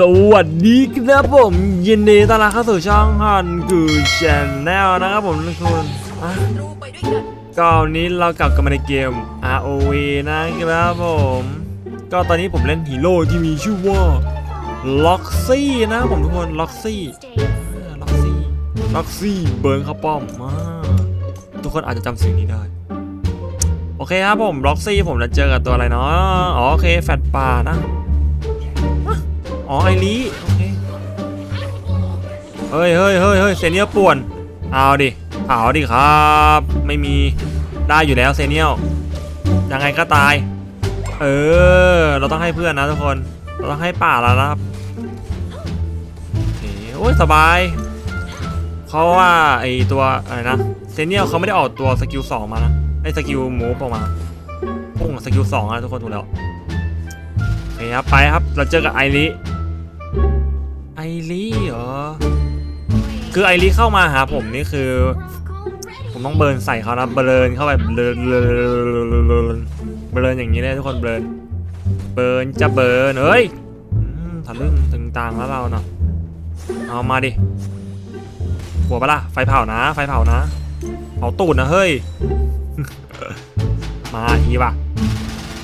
สวัสดีครับผมยินดีต้อนรับเข้าสู่ช่องฮันกูชแนลนะครับผมทุกคนอะก็วันนี้เรากลับกันมาในเกม ROV นะครับผม ก็ตอนนี้ผมเล่นฮีโร่ที่มีชื่อว่าล็อกซี่นะครับผมทุกคนล็อกซี่ล็อกซี่ล็อกซี่เบิร์นข้าวป้อมมาทุกคนอาจจะจำสิ่งนี้ได้โอเคครับผมล็อกซี่ผมจะเจอกับตัวอะไรเนาะอ๋อโอเคแฟตป่านะ อ๋อไอรีโอเคเฮ้ยเฮ้ยเฮ้ยเฮ้ยเซเนียลป่วน เอาดิ เอาดิครับ ไม่มี ได้อยู่แล้วเซเนียลยังไงก็ตาย เออ เราต้องให้เพื่อนนะทุกคน เราต้องให้ป่าแล้วนะครับโอเคโอ้ยสบายเพราะว่าไอตัวอะไรนะ เซเนียลเขาไม่ได้ออกตัวสกิลสองมานะ ไอสกิลมูฟออกมาพุ่งสกิลสองอะทุกคนถูกแล้วโอเคครับไปครับ เราเจอกับไอริ ไอริเหรอ คือไอริเข้ามาหาผมนี่คือ ผมต้องเบิร์นใส่เขานะเบิร์นเข้าไปเบิร์นเบิร์นเบิร์นเบินอย่างนี้เลยทุกคนเบิร์นเบิร์นจะเบิร์นเฮ้ยทะลึ่งตึงตังแล้วเราเนาะเอามาดิหัวปะล่ะไฟเผานะ ไฟเผานะเผาตูดนะเฮ้ยมาทีป่ะ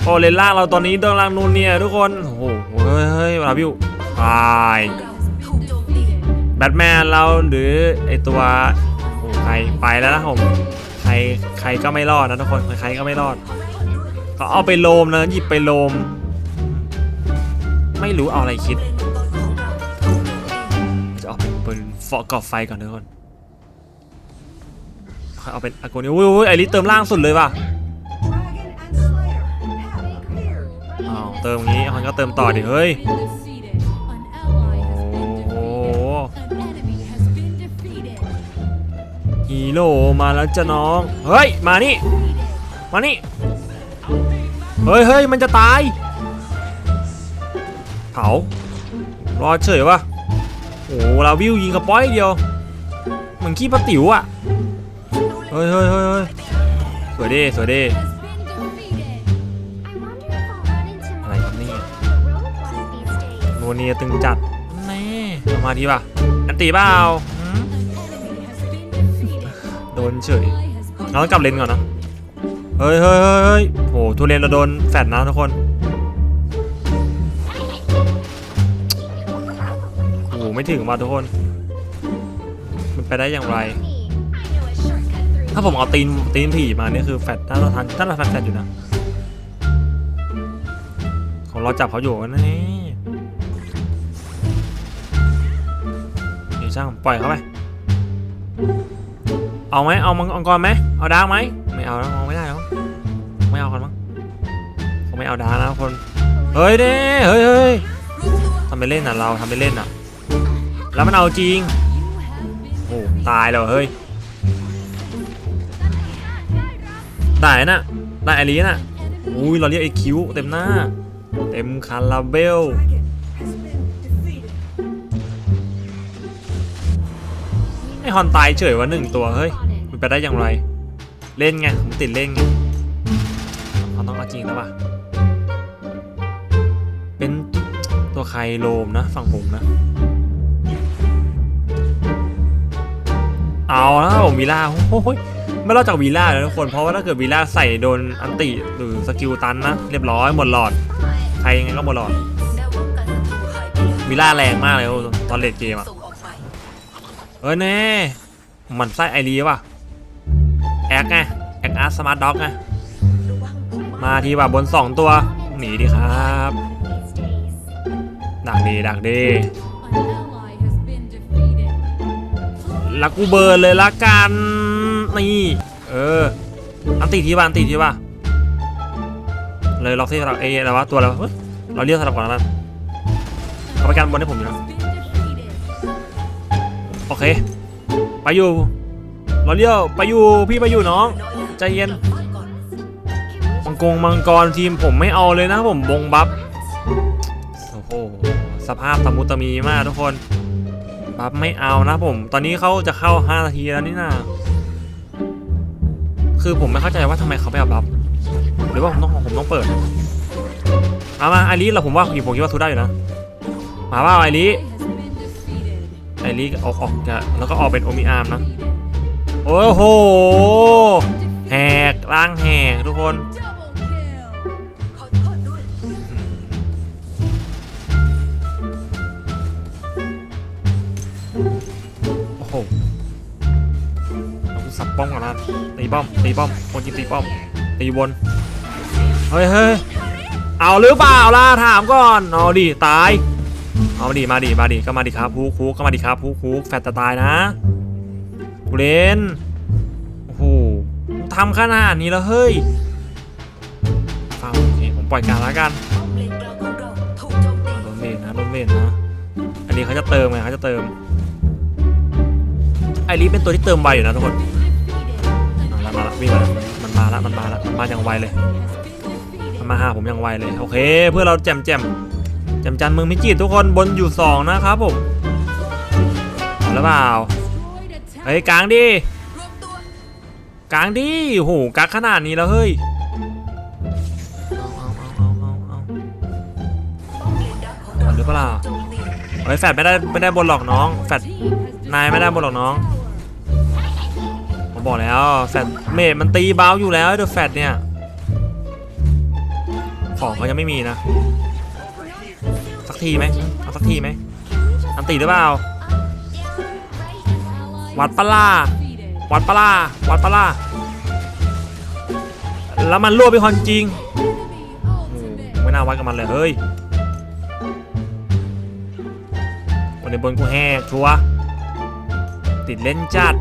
โอเลนล่าเราตอนนี้ต้องล่างนู่นเนี่ยทุกคน โอ้โห เฮ้ยเฮ้ยลาบิวไปเราถูกโจมตี แบทแมนเราหรือไอตัวโอ้ใครไปแล้วนะผมใครใครก็ไม่รอดนะทุกคนใครก็ไม่รอดเขาเอาไปโลมนะหยิบไปโลม ไม่รู้เอาอะไรคิดจะเอาเป็นปืนฟอกก่อไฟก่อนทุกคนค่อยเอาเป็นอากูนี่อุ้ยอุ้ยไอริสเติมล่างสุดเลยว่ะอ้าวเติมอย่างงี้มันก็เติมต่อดิเฮ้ย โร่มาแล้วจ้ะน้อง เฮ้ย มานี่ มานี่ เฮ้ยเฮ้ยมันจะตาย เผารอเฉยวะโอ้โหเราวิวยิงกระป้อยเดียว เหมือนขี้ปลาติ๋วอะเฮ้ยเฮ้ยเฮ้ยเฮ้ยสวยดิสวยดิอะไรครับเนี่ยโนเนียตึงจัดแน่เอามาดีป่ะ อันตีเปล่าหืมโด นเฉยเราต้องกลับเลนก่อนนะ เฮ้ยเฮ้ยเฮ้ยโหทุเรนเราโดนแฟดนะทุกคนโอ้โหไม่ถึงว่ะทุกคน มันไปได้อย่างไร ถ้าผมเอาตีนตีนผีมาเนี่ยคือแฟดน่าจะทันน่าจะทันแฟดอยู่นะของเราจับเขาอยู่นะนี่เดี๋ยวช่างปล่อยเขาไป เอาไหมเอามังกรไหมเอาดาร์กไหมไม่เอาแล้วมองไม่ได้แล้วไม่เอากันมั้งเขาไม่เอาดาร์กนะคนเฮ้ยเด้เฮ้ยเฮ้ยทำไปเล่นอะเราทำไปเล่นอะ แล้วมันเอาจริงโอ้ตายแล้วเฮ้ยได้น่ะได้อรีน่ะอุ้ยเราเรียกไอคิวเต็มหน้า เต็มคาราเบล ไอฮอนตายเฉยว่าหนึ่งตัวเฮ้ยมันไปได้อย่างไร เล่นไงผมติดเล่นไงเขาต้องเอาจริงแล้วป่ะเป็นตัวใครโลมนะฝั่งผมนะ เอาแล้วผมวีล่าโอ้ยไม่รอดจากวีล่าเลยทุกคนเพราะว่าถ้าเกิดวีล่าใส่โดนอันติหรือสกิลตันนะ เรียบร้อยหมดหลอดใครยังไงก็หมดหลอดวีล่าแรงมากเลยตอนเลดเกมอะส่งออกไป เออแน่มันไส้ไอรีป่ะแอคไงแอคอาร์สมาร์ทด็อกไงมาทีแบบบนสองตัว หนีดิครับดักดีดักดีล้วกูเบิร์นเลยละกันนี่เอออันตีที่บ้านตีที่บ้าเลยล็อกที่สลับเออะไรวะตัวอะไรวะเฮ้ยเราเรียกสลับก่อนแล้วกันเขาไปกันบนให้ผมอยู่นะ โอเค ไปอยู่เราเรียกไปอยู่พี่ไปอยู่น้องใจเย็นมังกรมังกรทีมผมไม่เอาเลยนะผมบงบัฟโอ้โหสภาพตะมุตะมีมากทุกคนบัฟไม่เอานะผม ตอนนี้เขาจะเข้า 5 นาทีแล้วนี่นะคือผมไม่เข้าใจว่าทำไมเขาไม่เอาบัฟหรือว่าผมต้องผมต้องเปิดมามาไอริเราผมว่าผมคิดว่าทุได้อยู่นะมาว่าไอริ ไอริออกออกจะแล้วก็ออกเป็นโอมิอาร์มนะโอ้โหแหกร่างแหกทุกคนโอ้โหเราสับป้อมก่อนนะตีป้อมตีป้อมคนกินตีป้อมตีบนเฮ้ยเฮ้ยเอาหรือเปล่าล่ะถามก่อนเอาดิตาย เอามาดิมาดิมาดิก็มาดิครับฮูกฮูกก็มาดิครับฮูกฮูกแฟตจะตายนะกูเล่นโอ้โหทำขนาดนี้แล้วเฮ้ยฟังโอเคผมปล่อยการแล้วกันป้อมเลนกลางของเราถูกโดนเมนนะโดนเมนนะอันนี้เขาจะเติมไงเขาจะเติมไอรีเป็นตัวที่เติมไวอยู่นะทุกคนมาละมาละวิ่งมามันมาละมันมาละมันมาอย่างไวเลยมันมาหาผมอย่างไวเลยโอเค เพื่อเราแจมแจม จมจันเมืองพิจิตทุกคนบนอยู่สองนะครับผมเอาแล้วเปล่าเฮ้ยกลางดิกลางดิโหกักขนาดนี้แล้วเฮ้ยหรือเปล่าเฮ้ยแฟดไม่ได้ไม่ได้บนหรอกน้องแฟดนายไม่ได้บนหรอกน้องผมบอกแล้วแฟดเมดมันตีเบาอยู่แล้วเดอะแฟดเนี่ยของเขายังไม่มีนะ สักทีไหมเอาสักทีไหมอันตีหรือเปล่า วัดปลาวัดปลาวัดปลาแล้วมันรั่วไปคอนจริงไม่น่าวัดกับมันเลยเฮ้ยวันนี้บนกูแหกชัวร์ติดเล่นจัด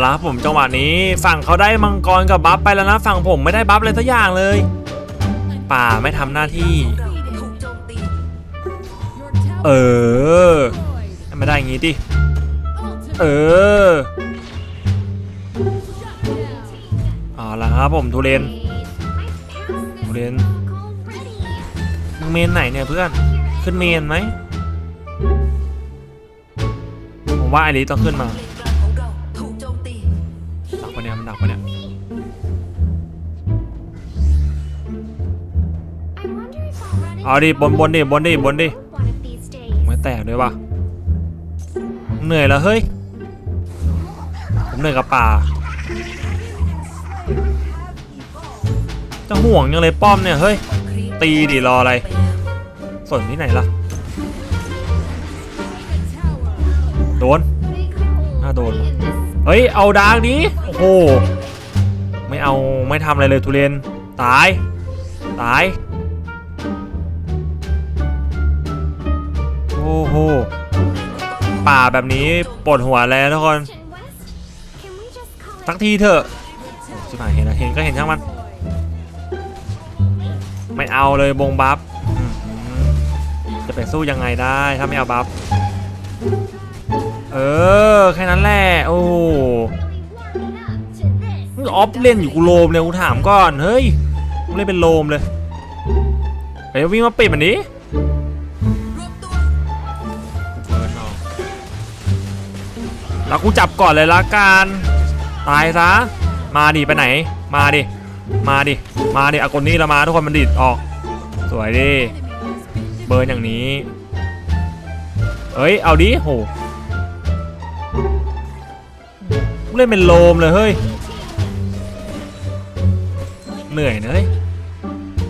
งกรเอาละครับผมจังหวะนี้ฝั่งเขาได้มังกรกับบัฟไปแล้วนะฝั่งผมไม่ได้บัฟเลยสักอย่างเลย ป่าไม่ทำหน้าที่ เออไม่ได้อย่างงี้ดิเออเอาละครับผมทุเรนทุเรนมึงเมนไหนเนี่ยเพื่อนขึ้นเมนไหมผมว่าไอริต้องขึ้นมา ดักปะเนี่ยมันดักปะเนี่ย เอาดิบนบนดิบนดิบนดิไม่แตกด้วยวะเหนื่อยแล้วเฮ้ย ผมเหนื่อยกับป่า จะห่วงยังเลยป้อมเนี่ยเฮ้ย ตีดิรออะไร ส่วนที่ไหนล่ะ โดน น่าโดนว่ะ เฮ้ย เอาดาร์กดิโอ้โห ไม่เอาไม่ทำอะไรเลยทุเรนตาย ตาย โอ้โห ป่าแบบนี้ปวดหัวแล้วทุกคน สักทีเถอะชิบหายเห็นนะเห็นก็เห็นช่างมัน ไม่เอาเลยบงบัฟจะไปสู้ยังไงได้ถ้าไม่เอาบัฟ เออ แค่นั้นแหละ โอ้ออฟเล่นอยู่กูโลมเลยกูถามก่อน เฮ้ยมึงเล่นเป็นโลมเลยไปวิ่งมาปิดมันนี้แล้วกูจับก่อนเลยละกัน ตายซะ มาดิไปไหน มาดิ มาดิ มาดิอากนนี่ละมาทุกคนมันดิดออก สวยดิ เบิร์นอย่างนี้ เอ้ย เอาดิโห เล่นเป็นโลมเลยเฮ้ย เหนื่อยเฮ้ย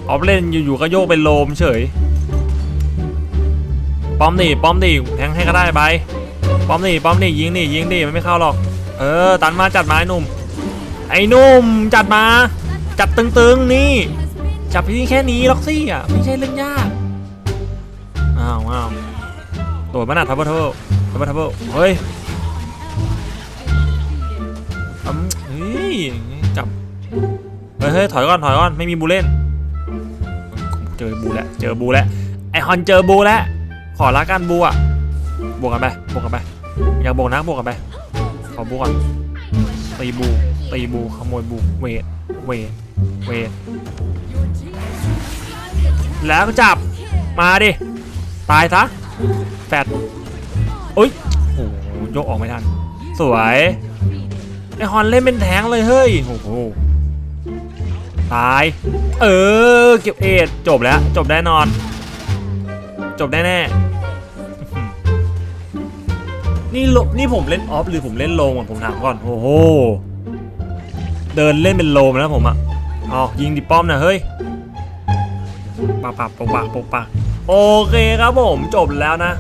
ออฟเล่นอยู่ๆก็โยกเป็นโลมเฉย ป้อมดิป้อมดิแทงให้ก็ได้ไป ป้อมดิป้อมดิยิงดิยิงดิมันไม่เข้าหรอก เออ ตันมาจัดมาไอ้หนุ่ม ไอ้หนุ่มจัดมา จัดตึงๆนี่ จับที่แค่นี้ล็อกซี่อะไม่ใช่เรื่องยาก อ้าวอ้าวโดดมาหนัทับเบิลเทิลทับเบิลทับเบิลเฮ้ย เฮ้ยจับเฮ้ยเฮ้ยถอยก่อนถอยก่อนไม่มีบูเล่น เจอบูแล้วเจอบูแล้วไอฮอนเจอบูแล้วขอละกันบูอะบวกกันไปบวกกันไปอยากบวกนะบวกกันไปขอบวกก่อนตีบูตีบูขโมยบูเวทเวทเวทแล้วก็จับมาดิตายซะแฟดโอ้ยโอ้โหยกออกไม่ทัน สวย ไอฮอนเล่นเป็นแทงเลยเฮ้ยโอ้โหตาย เออ เก็บเอ็ดจบแล้ว จบแน่นอน จบแน่แน่ๆนี่โลนี่ผมเล่นออฟหรือผมเล่นโลมก่อนผมถามก่อน โอ้โห เดินเล่นเป็นโลมแล้วผมอะเอายิงดิป้อมนะเฮ้ยปะปะปะปะปะปะโอเคครับผมจบแล้วนะ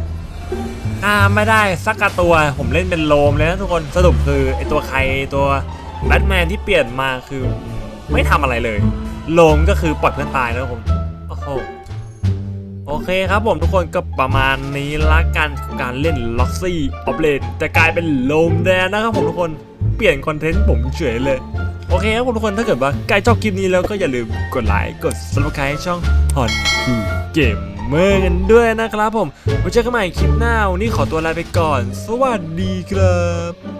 อ่าไม่ได้สักกะตัว ผมเล่นเป็นโลมเลยนะทุกคนสรุปคือไอตัวใครตัวแบทแมนที่เปลี่ยนมาคือไม่ทำอะไรเลย โลมก็คือปล่อยเพื่อนตายแล้วผมโอ้โหโอเคครับผมทุกคนก็ประมาณนี้ละกันการเล่นล็อกซี่ออฟเลนจะกลายเป็นโลมแดนนะครับผมทุกคน เปลี่ยนคอนเทนต์ผมเฉยเลย โอเคครับทุกคนถ้าเกิดว่าใกล้ชอบคลิปนี้แล้วก็อย่าลืมกดไลค์กด subscribe ช่องฮอนคูเกมเมอร์กันด้วยนะครับผมไว้เจอกันใหม่คลิปหน้าวันนี้ขอตัวลาไปก่อน สวัสดีครับ